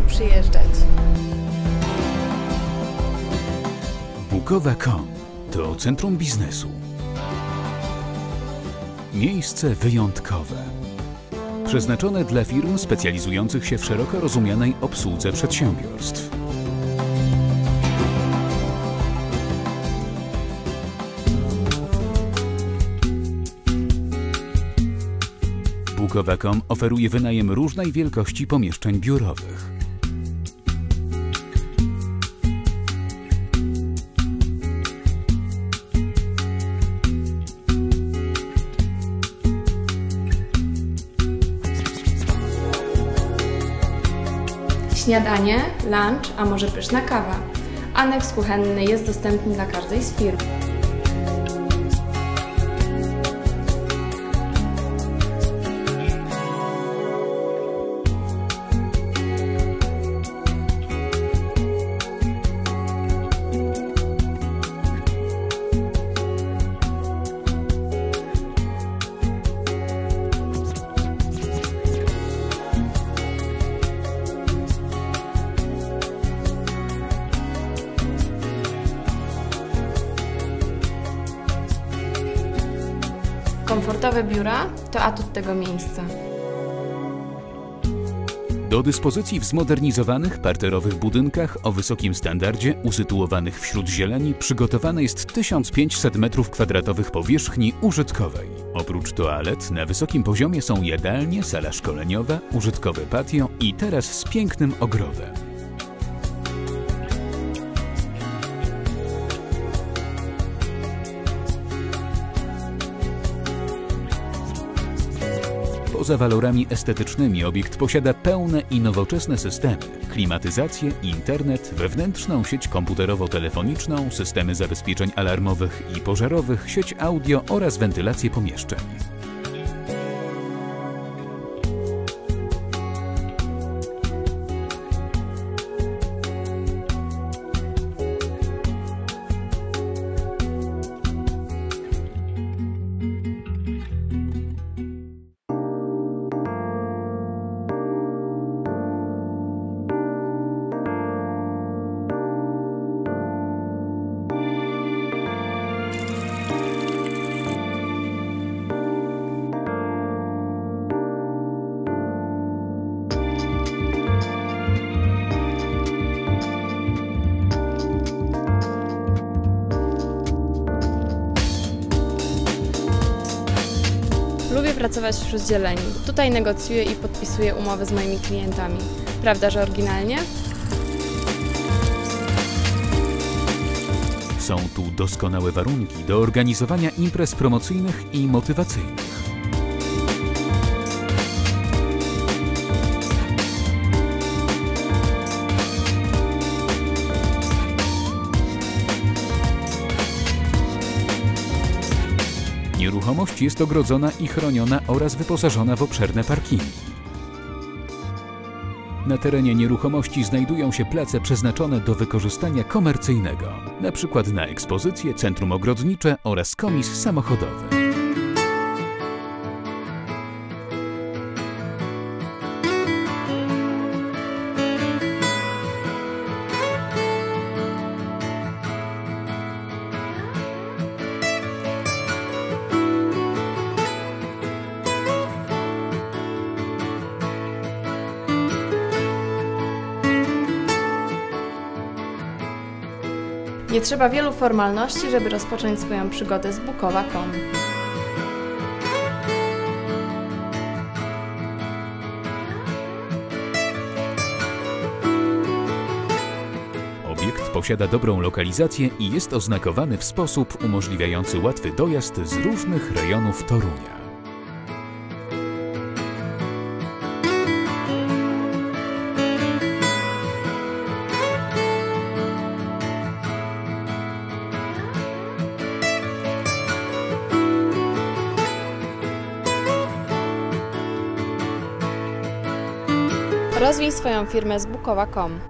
przyjeżdżać. Bukowa.com to centrum biznesu. Miejsce wyjątkowe. Przeznaczone dla firm specjalizujących się w szeroko rozumianej obsłudze przedsiębiorstw. Bukowa.com oferuje wynajem różnej wielkości pomieszczeń biurowych. Śniadanie, lunch, a może pyszna kawa. Aneks kuchenny jest dostępny dla każdej z firm. Komfortowe biura to atut tego miejsca. Do dyspozycji w zmodernizowanych, parterowych budynkach o wysokim standardzie, usytuowanych wśród zieleni, przygotowane jest 1500 m2 powierzchni użytkowej. Oprócz toalet na wysokim poziomie są jadalnie, sala szkoleniowa, użytkowe patio i teraz z pięknym ogrodem. Poza walorami estetycznymi obiekt posiada pełne i nowoczesne systemy, klimatyzację, internet, wewnętrzną sieć komputerowo-telefoniczną, systemy zabezpieczeń alarmowych i pożarowych, sieć audio oraz wentylację pomieszczeń. Lubię pracować wśród zieleni. Tutaj negocjuję i podpisuję umowy z moimi klientami. Prawda, że oryginalnie? Są tu doskonałe warunki do organizowania imprez promocyjnych i motywacyjnych. Nieruchomość jest ogrodzona i chroniona oraz wyposażona w obszerne parkingi. Na terenie nieruchomości znajdują się place przeznaczone do wykorzystania komercyjnego, np. na ekspozycje, centrum ogrodnicze oraz komis samochodowy. Nie trzeba wielu formalności, żeby rozpocząć swoją przygodę z Bukowa.com. Obiekt posiada dobrą lokalizację i jest oznakowany w sposób umożliwiający łatwy dojazd z różnych rejonów Torunia. Rozwij swoją firmę z Bukowa.com.